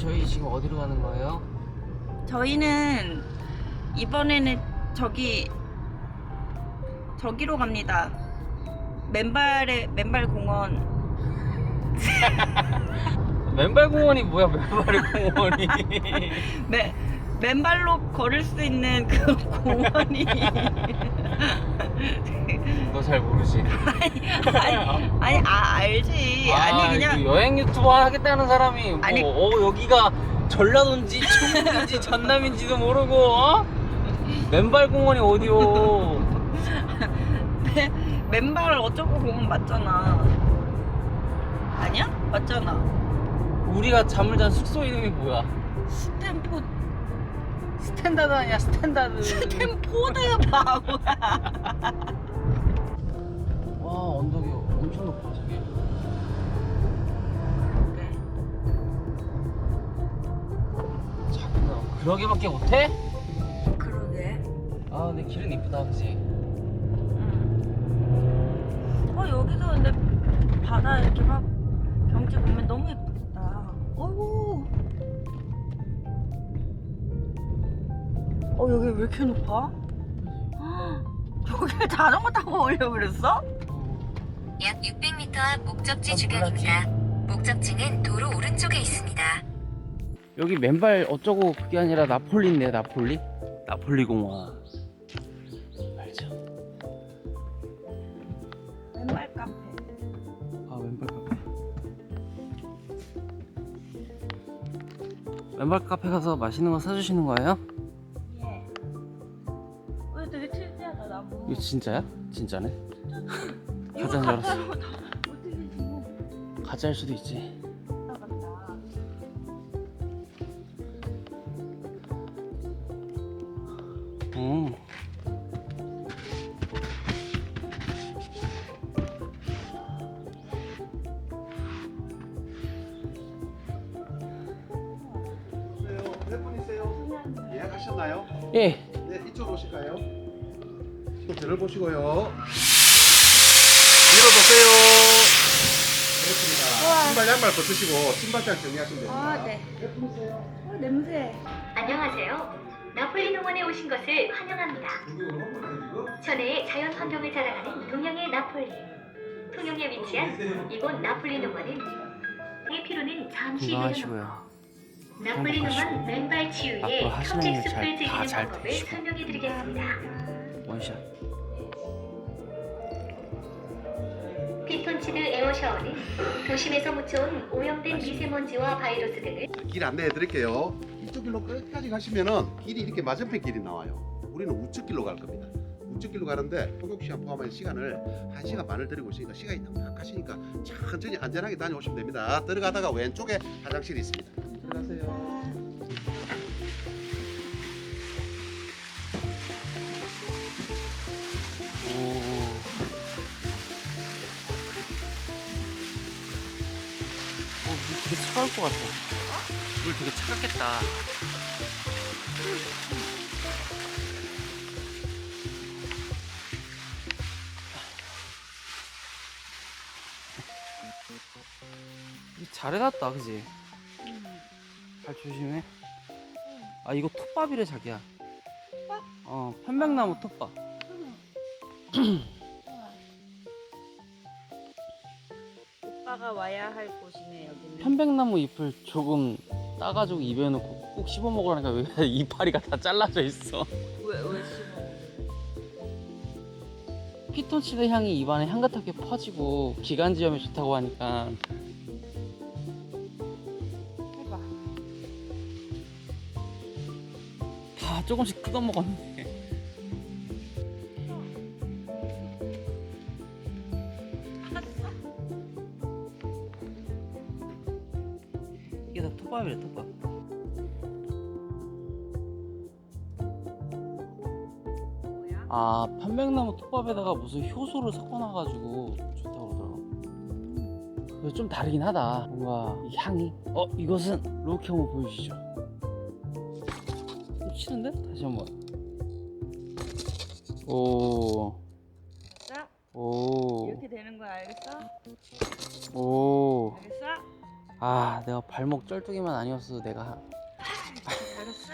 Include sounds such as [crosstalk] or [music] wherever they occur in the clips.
저희 지금 어디로 가는 거예요? 저희는 이번에는 저기 저기로 갑니다. 맨발의 맨발 공원. [laughs] 맨발 공원이 뭐야 맨발 공원이 [laughs] 맨 맨발로 걸을 수 있는 그 공원이 너 잘 모르지? [laughs] 아니 아니 아 알지 아 니 그냥 그 여행 유튜버 하겠다는 사람이 뭐, 아니. 어 여기가 전라도인지 충북인지 [laughs] 전남인지도 모르고 어? 맨발 공원이 어디요 [laughs] 맨발 어쩌고 공원 맞잖아. 아니야? 맞잖아. 우리가 잠을 잔 숙소 이름이 뭐야? 스탠포 스탠다드 아니야 스탠다드 스탠포드야 바보야. [laughs] 와 언덕이 네. 자꾸나 그러게밖에 못해? 그러게. 아 근데 길은 이쁘다 그치? 응. 어 여기서 근데 바다 이렇게 막 경치 보면 너무 예쁘겠다. 어이구. 어 여기 왜 이렇게 높아? 여기 자전거 타고 오려고 그랬어? 약 600m 앞 목적지 아, 주변입니다. 목적지는 도로 오른쪽에 있습니다. 여기 맨발 어쩌고 그게 아니라 나폴리인데 나폴리? 나폴리 공원 알죠? 맨발 카페. 아 맨발 카페 맨발 카페 가서 맛있는 거 사주시는 거예요? 예. 왜 되게 특이하다 나무. 이거 진짜야? 진짜네? 가짜인 줄 알았어. 가짜일 수도 있지. 음. 몇 분이세요? 예약하셨나요? 예 네, 이쪽으로 오실까요? 지금 배를 보시고요. 밀어보세요. 그렇습니다. 신발 양말 벗으시고 신발장 정리하시면 됩니다. 아, 네. 어, 냄새. 안녕하세요. 나폴리 농원에 오신 것을 환영합니다. 천혜의 자연 환경을 자랑하는 동양의 나폴리. 통영에 위치한 이곳 나폴리 농원은 의 피로는 잠시 내려놓고 건강하시고요 나폴리 농원 맨발 치유의 앞으로 하시는 일 컴백 잘- 숲을 다 즐기는 잘 방법을 되시고. 설명해드리겠습니다. 원샷 피톤치드 에어 샤워는 도심에서 묻혀온 오염된 미세먼지와 바이러스 등을 길 안내해 드릴게요. 이쪽 길로 끝까지 가시면은 길이 이렇게 맞은편 길이 나와요. 우리는 우측 길로 갈 겁니다. 우측 길로 가는데 통역 시간 포함한 시간을 1시간 반을 드리고 있으니까 시간이 넉넉하시니까 천천히 안전하게 다녀오시면 됩니다. 들어가다가 왼쪽에 화장실이 있습니다. 들어가세요. 되게 차가울 것 같아. 물 되게 차갑겠다. 잘 해놨다, 그지? 잘 조심해. 아, 이거 톱밥이래, 자기야. 어, 편백나무 톱밥. 오빠가 와야 할 곳이네 여기는. 편백나무 잎을 조금 따가지고 입에 넣고 꼭 씹어 먹으라니까 왜 [laughs] 이파리가 다 잘라져 있어. 왜왜 씹어? 피톤치드 향이 입안에 향긋하게 퍼지고 기관지염에 좋다고 하니까 해봐. 다 조금씩 뜯어 먹었네. 톱밥. 뭐야? 아 편백나무 톱밥에다가 무슨 효소를 섞어놔가지고 좋다고 그러더라고. 그래서 좀 다르긴 하다. 뭔가 이 향이. 어 이것은 로키 한번 보여주시죠. 좀 치는데? 다시 한번. 오. 자 오. 이렇게 되는 거야 알겠어? 오. 알겠어? 아 내가 발목 쩔뚝이만 아니었어도 내가 잘했어?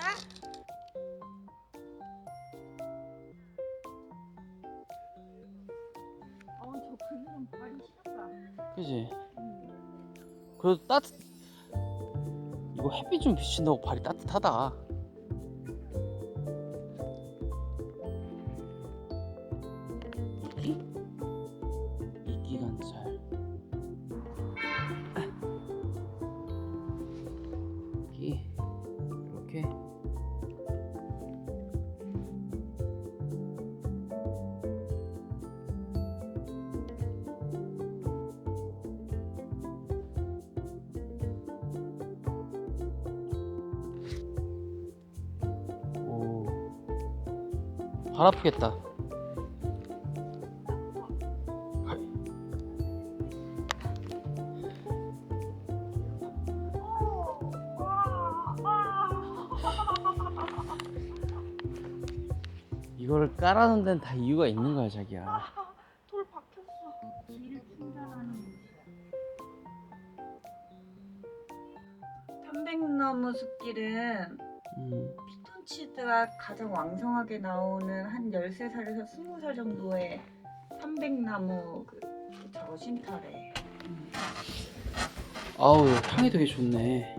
어저 그늘은 발이 시렵다. 그지 그래도 따뜻 이거 햇빛 좀 비친다고 발이 따뜻하다 발 아프겠다. 이거를 깔아놓은 데는 다 이유가 있는 거야, 자기야. 돌 박혔어. 길을 충전하는. 편백나무 숲길은 음, 피톤치드가 가장 왕성하게 나오는 한 13살에서 20살 정도의 편백나무 그, 그 저거 쉼터래. 아우, 향이 되게 좋네.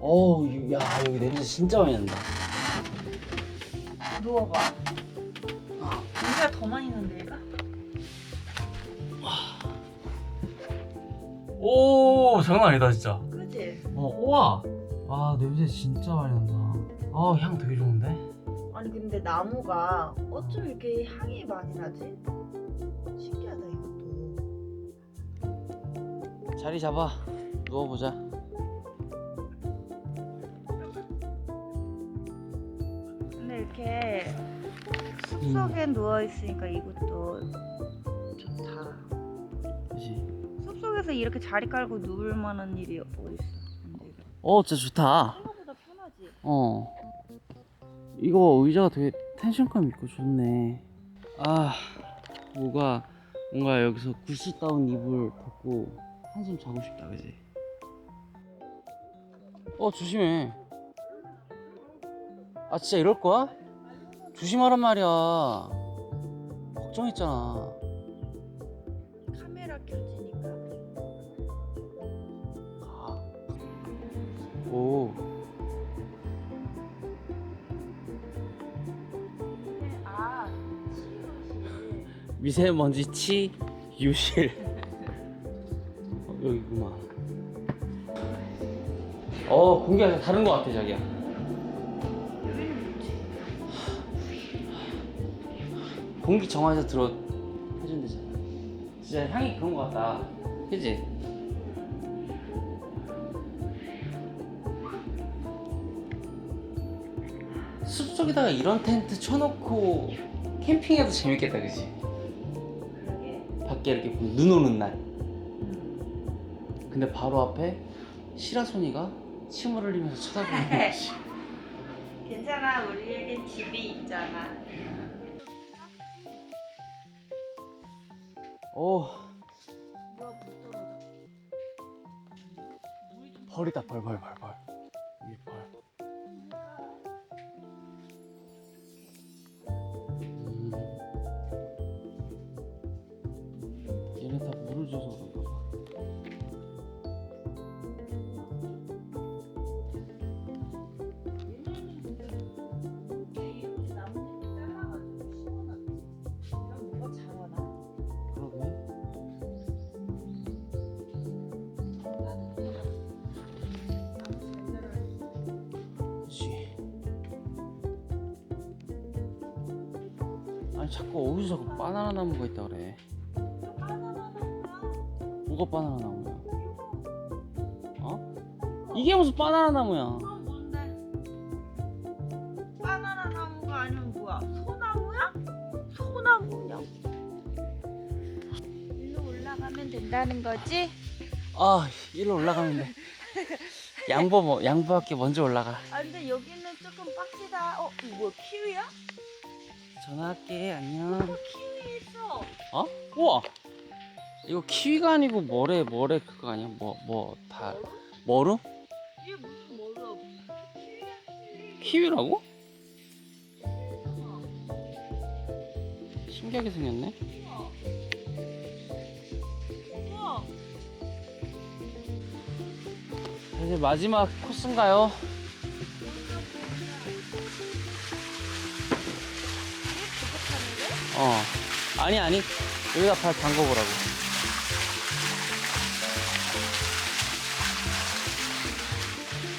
어우, 야, 여기 냄새 진짜 많이 난다. 누워봐. 냄새가 더 많이 난데 오, 장난 아니다, 진짜. 그지? 어, 우와. 아, 냄새 진짜 많이 난다. 아, 향 되게 좋은데? 아니 근데 나무가 어쩜 이렇게 향이 많이 나지? 신기하다 이것도. 자리 잡아. 누워보자. 근데 이렇게 숲속에 누워 있으니까 이것도 좋다. 그치? 숲속에서 이렇게 자리 깔고 누울 만한 일이 어디 있어? 근데 이거 어, 진짜 좋다. 생각보다 편하지. 어. 이거 의자가 되게 텐션감 있고 좋네. 아, 뭐가 뭔가 여기서 구시다운 이불 덮고 한숨 자고 싶다, 그지? 어, 조심해. 아, 진짜 이럴 거야? 조심하란 말이야. 걱정했잖아. 미세먼지 치 유실. 어, 여기구만. 어, 공기가 다른 것 같아, 자기야. 공기 정화해서 들어 해준대잖아. 진짜 향이 그런 것 같다. 그지? 숲속에다가 이런 텐트 쳐놓고 캠핑해도 재밌겠다, 그지? 밖에 이렇게 보면 눈 오는 날. 근데 바로 앞에 시라소니가 침을 흘리면서 쳐다보는 거지. [laughs] 괜찮아, 우리에겐 집이 있잖아. 오, 뭐야, 물 떨어져. 벌이다, 벌, 벌, 벌, 벌. 자꾸 어디서 자꾸 바나나 나무가 있다 그래. 뭐가 바나나 나무야? 어? 이게 무슨 바나나 나무야? 뭔데? 바나나 나무가 아니면 뭐야? 소나무야? 소나무냐? 일로 올라가면 된다는 거지? 아, 일로 올라가면 돼. 양보 뭐 양보할게 먼저 올라가. 아 근데 여기는 조금 빡시다. 어 이거 뭐야 키위야? 전화할게. 안녕. 키위 키위 있어. 어? 우와 이거 키위가 아니고 뭐래 뭐래 그거 아니야 뭐 뭐 다 뭐루? 이게 무슨 뭐야? 키위라고? 신기하게 생겼네 우와. 이제 마지막 코스인가요? 어 아니 아니 여기다 발 담궈보라고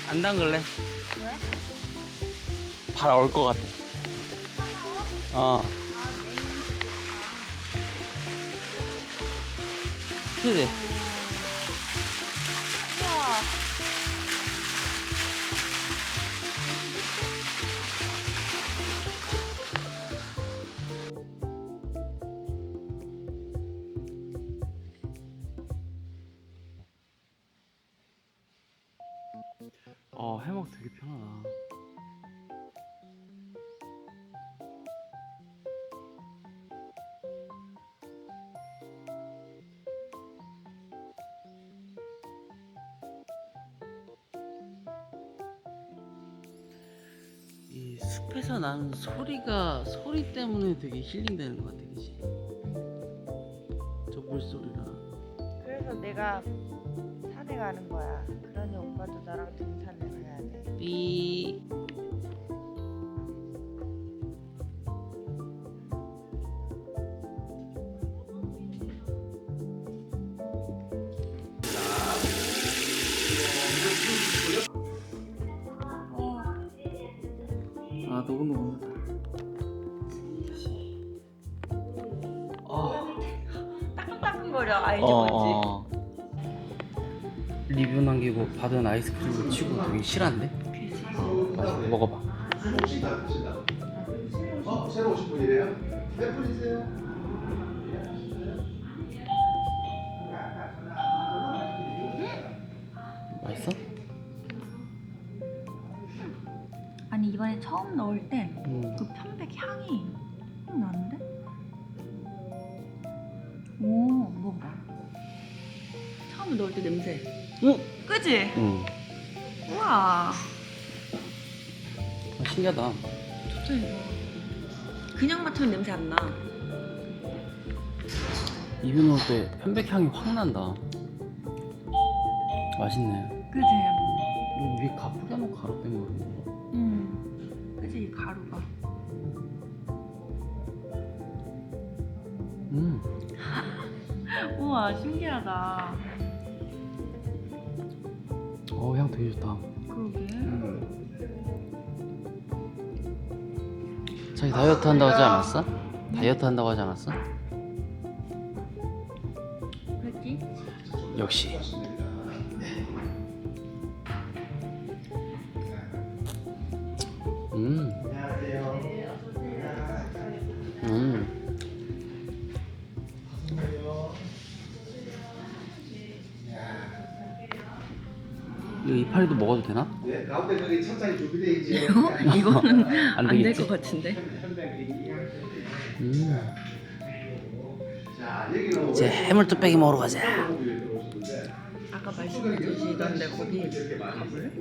안 담글래? 왜? 발 얼 것 같아 어 그지? 해먹 되게 편하다 이 숲에서 나는 소리가 소리 때문에 되게 힐링되는 것 같아 그치? 저 물소리랑 그래서 내가 산에 가는 거야. 그러니 오빠도 나랑 등산을 가야 돼. 삐 아, 노곤노곤하다. 아, 따끔따끔거려. 알지 어, 뭔지. 어. 리뷰 남기고 받은 아이스크림 치고 되게 실한데? 맛있어. 먹어봐. 혹시나 혹시나. 어 새로 오신 분이래요? 몇 분이세요? 맛있어? 아니 이번에 처음 넣을 때 그 음. 편백 향이 좀 나는데? 오 먹어봐. 처음 넣을 때 냄새. 응. 그지? 응. 우와. 아, 신기하다. 좋다 이거. 그냥 맡으면 냄새 안 나. 입에 넣을 때 편백 향이 확 난다. 맛있네. 그지? 위에 가 뿌려놓고 가루 뺀 거고. 응. 그지 이 가루가. 음. [laughs] 우와 신기하다. 어, 향 되게 좋다. 그러게. 음. 자기 다이어트 한다고 하지 않았어? 다이어트 한다고 하지 않았어? 그랬지? 역시. 음. 음. 이거 이파리도 먹어도 되나? 네 가운데 거기 천장이 준비되어 있지. [laughs] 이거는 안안될 되겠지? 것 같은데. 음. 자 여기는 이제 해물뚝배기 먹으러 가자. 아까 말씀해 주시던데 거기 가볼래?